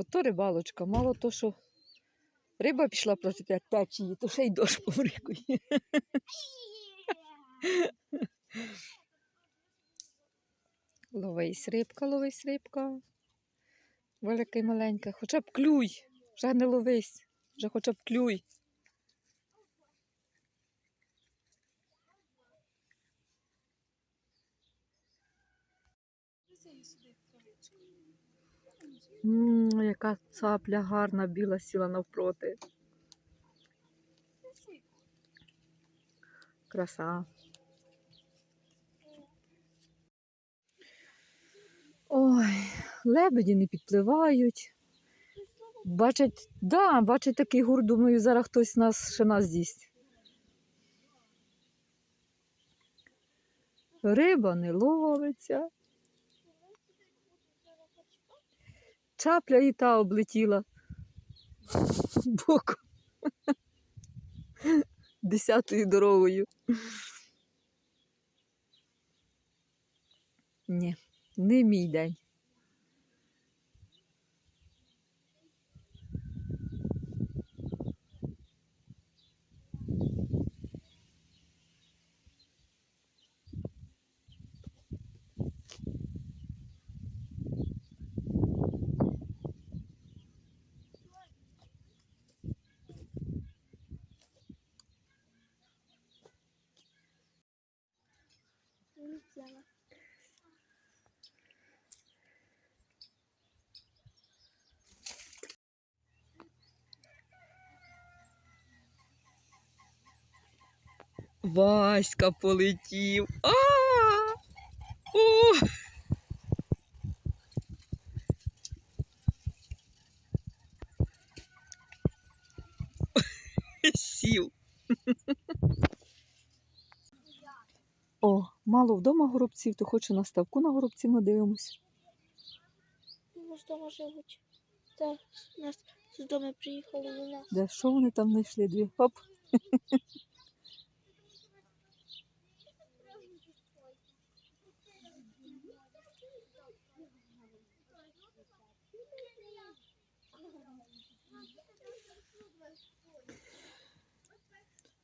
Ото рибалочка, мало то, що риба пішла проти течії, то ще й дощ помрикує. Ловись рибка, ловись рибка. Велика і маленька. Хоча б клюй. Вже не ловись. Вже хоча б клюй. Ммм, яка цапля гарна, біла сіла навпроти. Краса. Ой, лебеді не підпливають. Бачать, да, бачать такий гур, думаю, зараз хтось нас ще нас з'їсть. Риба не ловиться. Чапля і та облетіла боком. Десятою дорогою. Ні, не мій день. Улетела. Васька полетів. А! О! Сів. О, мало вдома горобців, то хочу на ставку на горобців надивимось. Ну, з дома живуть. Так, нас з дому приїхали до нас. Де що вони там знайшли? Дві. Хоп.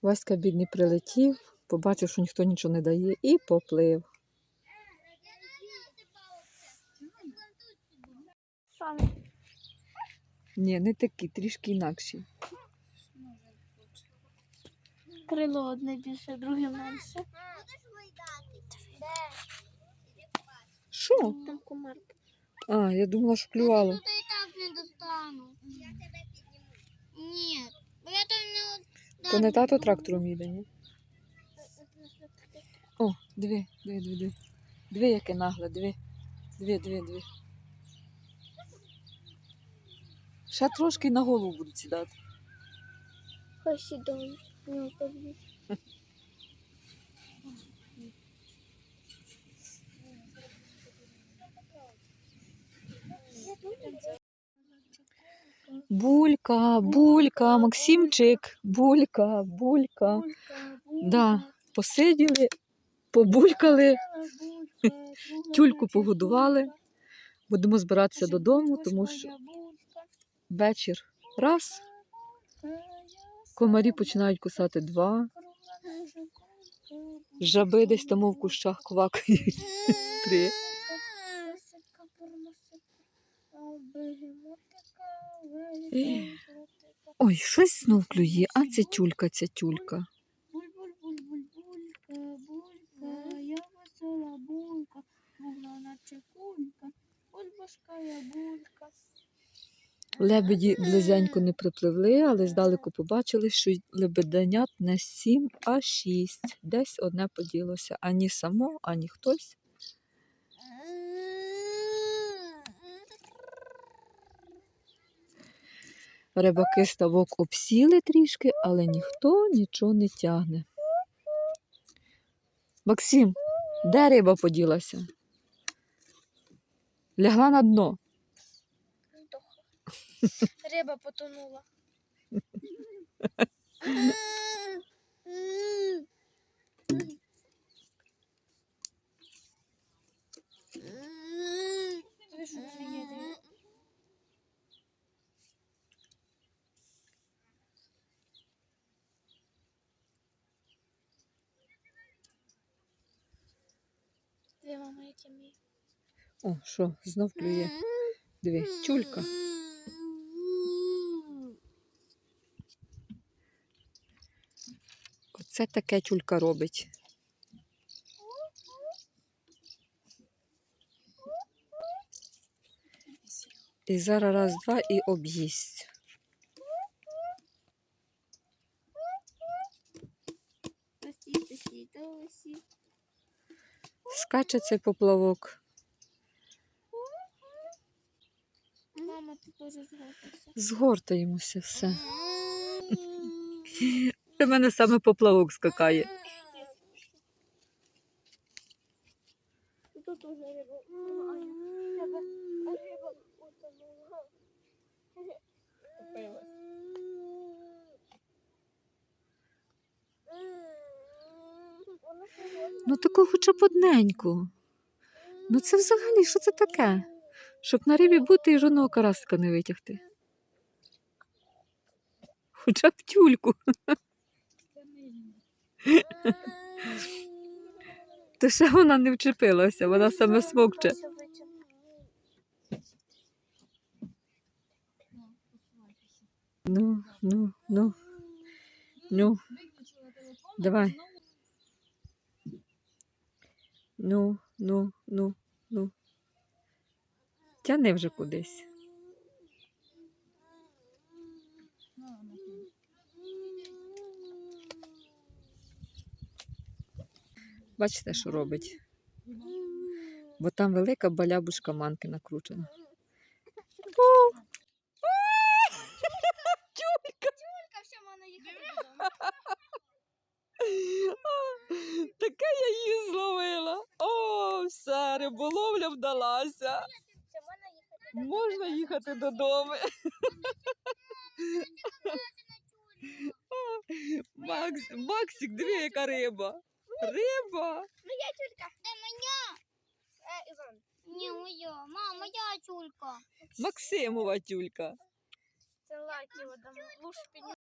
Васька бідний прилетів, побачив, що ніхто нічого не дає, і поплив. Ні, не такі, трішки інакші. Крило одне більше, друге менше. Що? Там комар. А, я думала, що клювало. І так не достану. Я тебе підніму. Ні, бо я там не То не тато трактором їде, ні? Диви, диви, диви, диви. Диви, яке нагле, диви. Диви, диви, диви. Ще трошки на голову будуть сідати. Хай сідають. Ну, тобі. Булька, булька, Максимчик, булька, булька. Да, посиділи, побулькали, тюльку погодували. Будемо збиратися додому, тому що вечір раз, комарі починають кусати два, жаби десь там в кущах квакають. Три. Ой, щось знов клює, а ця тюлька, ця тюлька. Буль-буль-буль-буль-булька, булька, я весела булька, була наче кулька, бульбашка я булька. Лебеді близенько не припливли, але здалеку побачили, що лебеденят не сім, а шість. Десь одне поділося. Ані само, ані хтось. Рибаки ставок обсіли трішки, але ніхто нічого не тягне. Максим, де риба поділася? Лягла на дно. Риба потонула. Дві мама, які мій. О, що, знов клює. Диви, чулька. Оце таке тюлька робить. І зараз раз, два і об'їсть. Скаче цей поплавок. Мама, ти теж згодишся. Згортаємося все. У мене саме поплавок скакає. Тут уже риба. Риба утонула. Купилась. Ну таку хоча б одненьку. Ну це взагалі що це таке? Щоб на рибі бути і жодного карасика не витягти. Хоча б тюльку. То ще вона не вчепилася, вона саме смокче. Ну, ну, ну. Ну, давай. Ну, ну, ну, ну. Тяни вже кудись. Бачите, що робить? Бо там велика балябушка манки накручена. Тільки все можна їхати додому. Таке я її зловила. О, все, риболовля вдалася. Можна їхати додому. Можна їхати додому. Макс, Максик, диви, яка риба. Риба. Моя тюлька. тільки. Де моя? Е, Іван. Ні, моя. Мама, моя тюлька. Максимова тюлька. Це лакі вода. Лушпінь.